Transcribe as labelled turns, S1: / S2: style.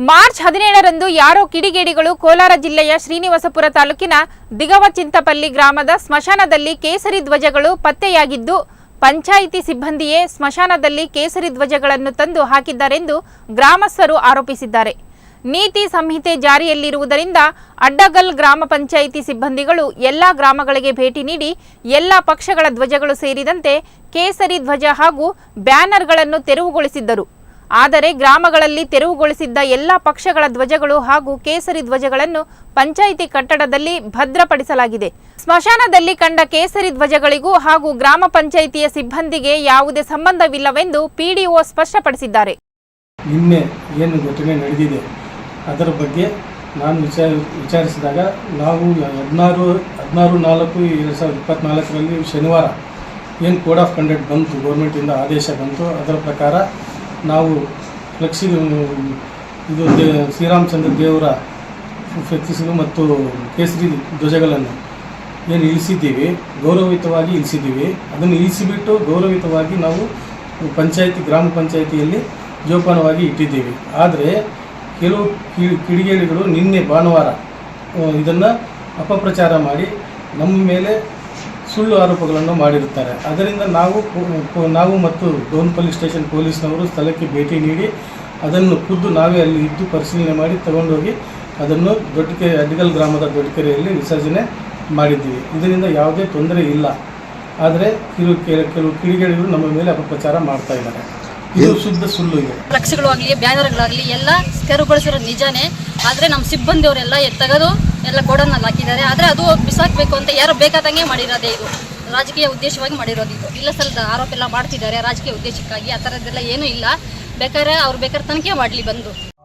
S1: March ಹದಿನೇಳರಂದು ಯಾರೋ ಕಿಡಿಗೇಡಿಗಳು ಕೋಲಾರ ಜಿಲ್ಲೆಯ ಶ್ರೀನಿವಾಸಪುರ ತಾಲೂಕಿನ ದಿಗವಚಿಂತಪಲ್ಲಿ ಗ್ರಾಮದ ಸ್ಮಶಾನದಲ್ಲಿ ಕೇಸರಿ ಧ್ವಜಗಳು ಪತ್ತೆಯಾಗಿದ್ದು, ಪಂಚಾಯಿತಿ ಸಿಬ್ಬಂದಿಯೇ ಸ್ಮಶಾನದಲ್ಲಿ ಕೇಸರಿ ಧ್ವಜಗಳನ್ನು ತಂದು ಹಾಕಿದ್ದಾರೆಂದು ಗ್ರಾಮಸ್ಥರು ಆರೋಪಿಸಿದ್ದಾರೆ. ನೀತಿ ಸಂಹಿತೆ ಜಾರಿಯಲ್ಲಿರುವುದರಿಂದ ಅಡ್ಡಗಲ್ ಗ್ರಾಮ ಪಂಚಾಯಿತಿ ಸಿಬ್ಬಂದಿಗಳು ಎಲ್ಲಾ ಗ್ರಾಮಗಳಿಗೆ ಭೇಟಿ ನೀಡಿ ಎಲ್ಲಾ ಪಕ್ಷಗಳ ಧ್ವಜಗಳು ಸೇರಿದಂತೆ ಕೇಸರಿ ಧ್ವಜ ಹಾಗೂ ಬ್ಯಾನರ್ಗಳನ್ನು ತೆರವುಗೊಳಿಸಿದ್ದರು. ಆದರೆ ಗ್ರಾಮಗಳಲ್ಲಿ ತೆರವುಗೊಳಿಸಿದ್ದ ಎಲ್ಲ ಪಕ್ಷಗಳ ಧ್ವಜಗಳು ಹಾಗೂ ಕೇಸರಿ ಧ್ವಜಗಳನ್ನು ಪಂಚಾಯಿತಿ ಕಟ್ಟಡದಲ್ಲಿ ಭದ್ರಪಡಿಸಲಾಗಿದೆ. ಸ್ಮಶಾನದಲ್ಲಿ ಕಂಡ ಕೇಸರಿ ಧ್ವಜಗಳಿಗೂ ಹಾಗೂ ಗ್ರಾಮ ಪಂಚಾಯಿತಿಯ ಸಿಬ್ಬಂದಿಗೆ ಯಾವುದೇ ಸಂಬಂಧವಿಲ್ಲವೆಂದು ಪಿಡಿಒ ಸ್ಪಷ್ಟಪಡಿಸಿದ್ದಾರೆ.
S2: ನಿನ್ನೆ ಏನು ಘಟನೆ ನಡೆದಿದೆ, ಅದರ ಬಗ್ಗೆ ನಾನು ವಿಚಾರ, ವಿಚಾರಿಸಿದಾಗ ನಾವು ಹದಿನಾರು ಹದಿನಾರು ನಾಲ್ಕು ಎರಡು ಸಾವಿರದ ಇಪ್ಪತ್ತ್ನಾಲ್ಕರಲ್ಲಿ ಶನಿವಾರ ಏನು ಕೋಡ್ ಆಫ್ ಕಂಡಕ್ಟ್ ಬಂತು, ಗೌರ್ಮೆಂಟಿಂದ ಆದೇಶ ಬಂತು, ಅದರ ಪ್ರಕಾರ ನಾವು ಫ್ಲೆಕ್ಸಿ ಇದು ದೇ, ಶ್ರೀರಾಮಚಂದ್ರ ದೇವರ ಫ್ಲೆಕ್ಸಿಗಳು ಮತ್ತು ಕೇಸರಿ ಧ್ವಜಗಳನ್ನು ಏನು ಇಳಿಸಿದ್ದೀವಿ, ಗೌರವಯುತವಾಗಿ ಇಳಿಸಿದ್ದೀವಿ. ಅದನ್ನು ಇಳಿಸಿಬಿಟ್ಟು ಗೌರವಯುತವಾಗಿ ನಾವು ಪಂಚಾಯತಿ, ಗ್ರಾಮ ಪಂಚಾಯಿತಿಯಲ್ಲಿ ಜೋಪಾನವಾಗಿ ಇಟ್ಟಿದ್ದೀವಿ. ಆದರೆ ಕೆಲವು ಕಿಡಿಗೇಡಿಗಳು ನಿನ್ನೆ ಭಾನುವಾರ, ಇದನ್ನು ಅಪಪ್ರಚಾರ ಮಾಡಿ ನಮ್ಮ ಮೇಲೆ ಸುಳ್ಳು ಆರೋಪಗಳನ್ನು ಮಾಡಿರುತ್ತಾರೆ. ಅದರಿಂದ ನಾವು ನಾವು ಮತ್ತು ಡೋನ್ಪಲ್ಲಿ ಸ್ಟೇಷನ್ ಪೊಲೀಸ್ನವರು ಸ್ಥಳಕ್ಕೆ ಭೇಟಿ ನೀಡಿ ಅದನ್ನು ಖುದ್ದು ನಾವೇ ಅಲ್ಲಿ ಇದ್ದು ಪರಿಶೀಲನೆ ಮಾಡಿ ತಗೊಂಡೋಗಿ ಅದನ್ನು ದೊಡ್ಡಕೆರೆ ಅಡ್ಗಲ್ ಗ್ರಾಮದ ದೊಡ್ಡಕೆರೆಯಲ್ಲಿ ವಿಸರ್ಜನೆ ಮಾಡಿದ್ದೀವಿ. ಇದರಿಂದ ಯಾವುದೇ ತೊಂದರೆ ಇಲ್ಲ. ಆದರೆ ಕೆಲವು ಕೆಲ- ಕೆಲವು ಕಿಡಿಗೇಡಿಗಳು ನಮ್ಮ ಮೇಲೆ ಅಪಪ್ರಚಾರ ಮಾಡ್ತಾ ಇದ್ದಾರೆ. ಇದು ಶುದ್ಧ ಸುಳ್ಳು ಇದೆ.
S3: ಫ್ಲೆಕ್ಸ್ಗಳು ಆಗಲಿ ಬ್ಯಾನರ್ಗಳಾಗಲಿ ಎಲ್ಲ ತೆರವುಗೊಳಿಸಿರೋ ನಿಜಾನೇ. ಆದರೆ ನಮ್ಮ ಸಿಬ್ಬಂದಿಯವರೆಲ್ಲ ತೆಗೆದು ಎಲ್ಲ ಗೋಡನ್ನಲ್ಲಿ ಹಾಕಿದ್ದಾರೆ. ಆದರೆ ಅದು ಬಿಸಾಕಬೇಕು ಅಂತ ಯಾರೋ ಬೇಕಾದಂಗೆ ಮಾಡಿರೋದೇ ಇದು. ರಾಜಕೀಯ ಉದ್ದೇಶವಾಗಿ ಮಾಡಿರೋದು ಇದು. ಇಲ್ಲ ಸಲದ ಆರೋಪ ಎಲ್ಲ ಮಾಡ್ತಿದ್ದಾರೆ ರಾಜಕೀಯ ಉದ್ದೇಶಕ್ಕಾಗಿ. ಆ ಥರದ್ದೆಲ್ಲ ಏನೂ ಇಲ್ಲ. ಬೇಕಾದ್ರೆ ಅವ್ರು ಬೇಕಾದ್ರೆ ತನಿಖೆ ಮಾಡಲಿ ಬಂದು.